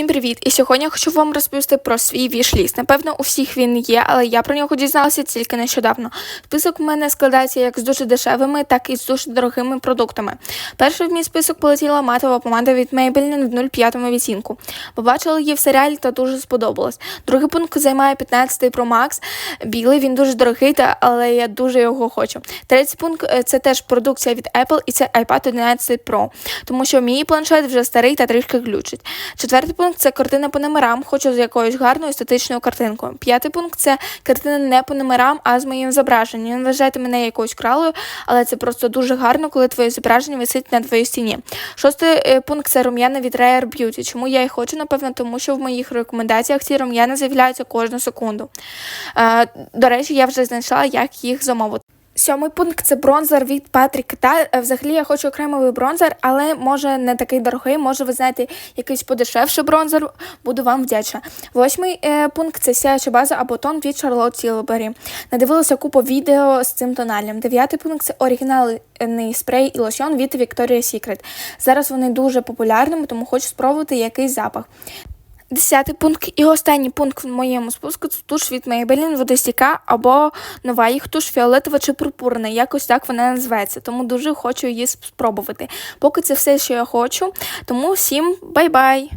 Всім привіт! І сьогодні я хочу вам розповісти про свій вішліст. Напевно, у всіх він є, але я про нього дізналася тільки нещодавно. Список в мене складається як з дуже дешевими, так і з дуже дорогими продуктами. Перший в мій список полетіла матова помада від Maybelline в 05 відтінку. Побачила її в серіалі та дуже сподобалось. Другий пункт займає 15 Pro Max. Білий він дуже дорогий, та але я дуже його хочу. Третій пункт е, це теж продукція від Apple, і це iPad 11 Pro, тому що мій планшет вже старий та трішки глючить. Четвертий пункт це картина по номерам, хочу з якоюсь гарною естетичною картинкою. П'ятий пункт це картина не по номерам, а з моїм зображенням. Не вважайте мене якоюсь кралою, але це просто дуже гарно, коли твоє зображення висить на твоїй стіні. Шостий е, пункт це рум'яна від Rare Beauty. Чому я їх хочу? Напевно, тому що в моїх рекомендаціях ці рум'яна з'являються кожну секунду. Е, до речі, я вже знайшла, як їх замовити. Сьомий пункт це бронзер від Patrick Та е, взагалі я хочу окремий бронзер, але може не такий дорогий. Може, ви знаєте, якийсь подешевший бронзер. Буду вам вдячна. Восьмий е, пункт це сяюча база або тон від Charlotte Tilbury. Надивилася купу відео з цим тоналем. Дев'ятий пункт це оригінальний спрей і лосьон від Victoria's Secret. Зараз вони дуже популярними, тому хочу спробувати якийсь запах. Десятий пункт і останній пункт в моєму списку це туш від Maybelline водостіка або нова їх туш фіолетова чи пурпурна. Якось так вона називається. Тому дуже хочу її спробувати. Поки це все, що я хочу. Тому всім бай-бай!